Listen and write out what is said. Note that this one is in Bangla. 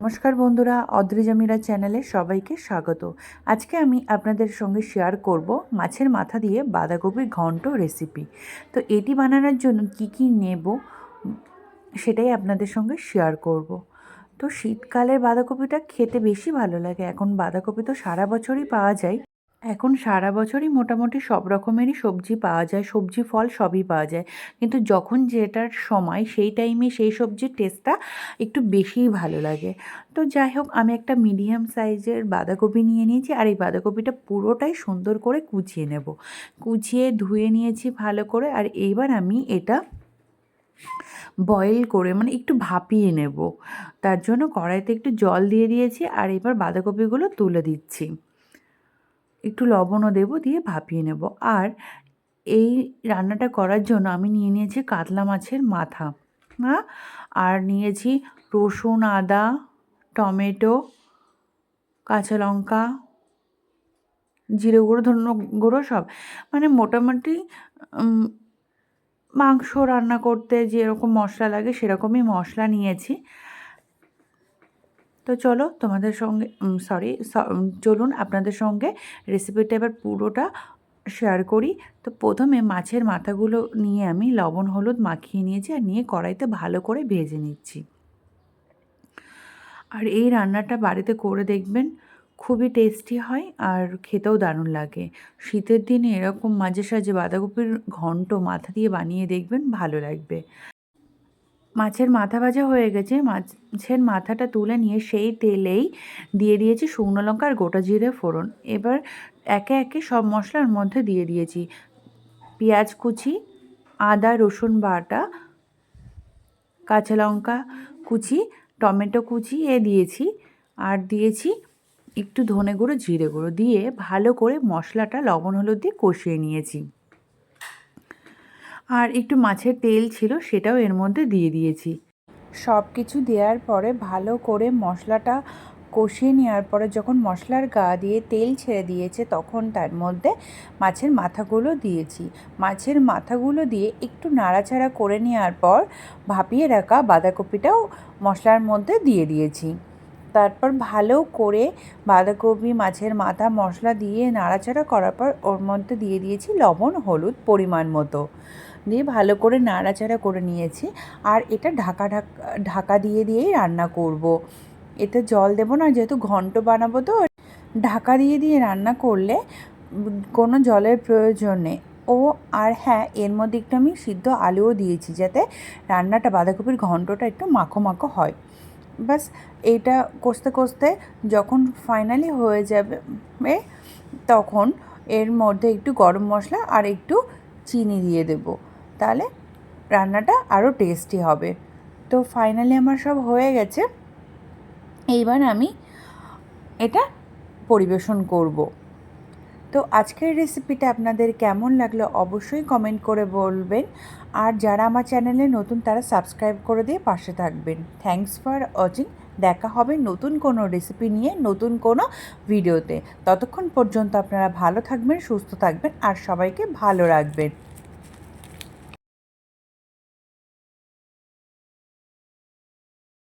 নমস্কার বন্ধুরা অদ্রিজামিরা চ্যানেলে সবাইকে স্বাগত। আজকে আমি আপনাদের সঙ্গে শেয়ার করব মাছের মাথা দিয়ে বাঁধাকপির ঘন্ট রেসিপি তো এটি বানানোর জন্য কি কি নেব, সেটাই আপনাদের সঙ্গে শেয়ার করব। তো শীতকালের বাঁধাকপিটা খেতে বেশি ভালো লাগে, এখন বাঁধাকপি তো সারা বছরই পাওয়া যায়। এখন সারা বছরই মোটামুটি সব রকমেরই সবজি পাওয়া যায়, সবজি ফল সবই পাওয়া যায়। কিন্তু যখন যেটার সময়, সেই টাইমে সেই সবজির টেস্টটা একটু বেশিই ভালো লাগে। তো যাই হোক, আমি একটা মিডিয়াম সাইজের বাঁধাকপি নিয়ে নিয়েছি আর এই বাঁধাকপিটা পুরোটাই সুন্দর করে কুচিয়ে নেব। কুচিয়ে ধুয়ে নিয়েছি ভালো করে আর এইবার আমি এটা বয়েল করে মানে একটু ভাপিয়ে নেব। তার জন্য কড়াইতে একটু জল দিয়ে দিয়েছি আর এবার বাঁধাকপিগুলো তুলে দিচ্ছি। একটু লবণও দেবো, দিয়ে ভাপিয়ে নেব। আর এই রান্নাটা করার জন্য আমি নিয়ে নিয়েছি কাতলা মাছের মাথা হ্যাঁ? আর নিয়েছি রসুন, আদা, টমেটো, কাঁচা লঙ্কা, জিরে গুঁড়ো ধন্য গুঁড়ো সব। মানে মোটামুটি মাংস রান্না করতে যেরকম মশলা লাগে সেরকমই মশলা নিয়েছি। তো চলো তোমাদের সঙ্গে সরি চলুন আপনাদের সঙ্গে রেসিপিটা এবার পুরোটা শেয়ার করি। তো প্রথমে মাছের মাথাগুলো নিয়ে আমি লবণ, হলুদ মাখিয়ে নিয়েছি আর নিয়ে কড়াইতে ভালো করে ভেজে নিচ্ছি। আর এই রান্নাটা বাড়িতে করে দেখবেন খুবই টেস্টি হয় আর খেতেও দারুণ লাগে। শীতের দিনে এরকম মাঝে সাঝে বাঁধাকপির ঘন্ট মাথা দিয়ে বানিয়ে দেখবেন ভালো লাগবে। মাছের মাথা ভাজা হয়ে গেছে। মাছের মাথাটা তুলে নিয়ে সেই তেলেই দিয়ে দিয়েছি শুকনো লঙ্কা আর গোটা জিরে ফোড়ন। এবার একে একে সব মশলার মধ্যে দিয়ে দিয়েছি পেঁয়াজ কুচি, আদা, রসুন বাটা, কাঁচা লঙ্কা কুচি, টমেটো কুচি এ দিয়েছি। আর দিয়েছি একটু ধনে গুঁড়ো, জিরে গুঁড়ো দিয়ে ভালো করে মশলাটা লবণ হলুদ দিয়ে কষিয়ে নিয়েছি। আর একটু মাছের তেল ছিল সেটাও এর মধ্যে দিয়ে দিয়েছি। সব কিছু দেওয়ার পরে ভালো করে মশলাটা কষিয়ে নেওয়ার পরে যখন মশলার গা দিয়ে তেল ছেড়ে দিয়েছে তখন তার মধ্যে মাছের মাথাগুলো দিয়েছি। মাছের মাথাগুলো দিয়ে একটু নাড়াচাড়া করে নেওয়ার পর ভাপিয়ে রাখা বাঁধাকপিটাও মশলার মধ্যে দিয়ে দিয়েছি। তারপর ভালো করে বাঁধাকপি, মাছের মাথা, মশলা দিয়ে নাড়াচাড়া করার পর ওর মধ্যে দিয়ে দিয়েছি লবণ, হলুদ পরিমাণ মতো। দিয়ে ভালো করে নাড়াচাড়া করে নিয়েছি। আর এটা ঢাকা ঢাকা ঢাকা দিয়ে দিয়েই রান্না করব। এতে জল দেবো না, যেহেতু ঘন্ট বানাবো তো, ঢাকা দিয়ে দিয়ে রান্না করলে কোনো জলের প্রয়োজন নেই। ও, আর হ্যাঁ এর মধ্যে একটু আমি সিদ্ধ আলুও দিয়েছি যাতে রান্নাটা বাঁধাকপির ঘন্টটা একটু মাখো মাখো হয়। ব্যাস এইটা কষতে কষতে যখন ফাইনালি হয়ে যাবে তখন এর মধ্যে একটু গরম মশলা আর একটু চিনি দিয়ে দেবো। তাহলে রান্নাটা আরও টেস্টি হবে। তো ফাইনালি আমার সব হয়ে গেছে। এইবার আমি এটা পরিবেশন করব। তো আজকের রেসিপিটা আপনাদের কেমন লাগল অবশ্যই কমেন্ট করে বলবেন। আর যারা আমার চ্যানেলে নতুন তারা সাবস্ক্রাইব করে দিয়ে পাশে থাকবেন। থ্যাংকস ফর ওয়াচিং দেখা হবে নতুন কোনো রেসিপি নিয়ে নতুন কোনো ভিডিওতে ততক্ষণ পর্যন্ত আপনারা ভালো থাকবেন, সুস্থ থাকবেন, আর সবাইকে ভালো রাখবেন।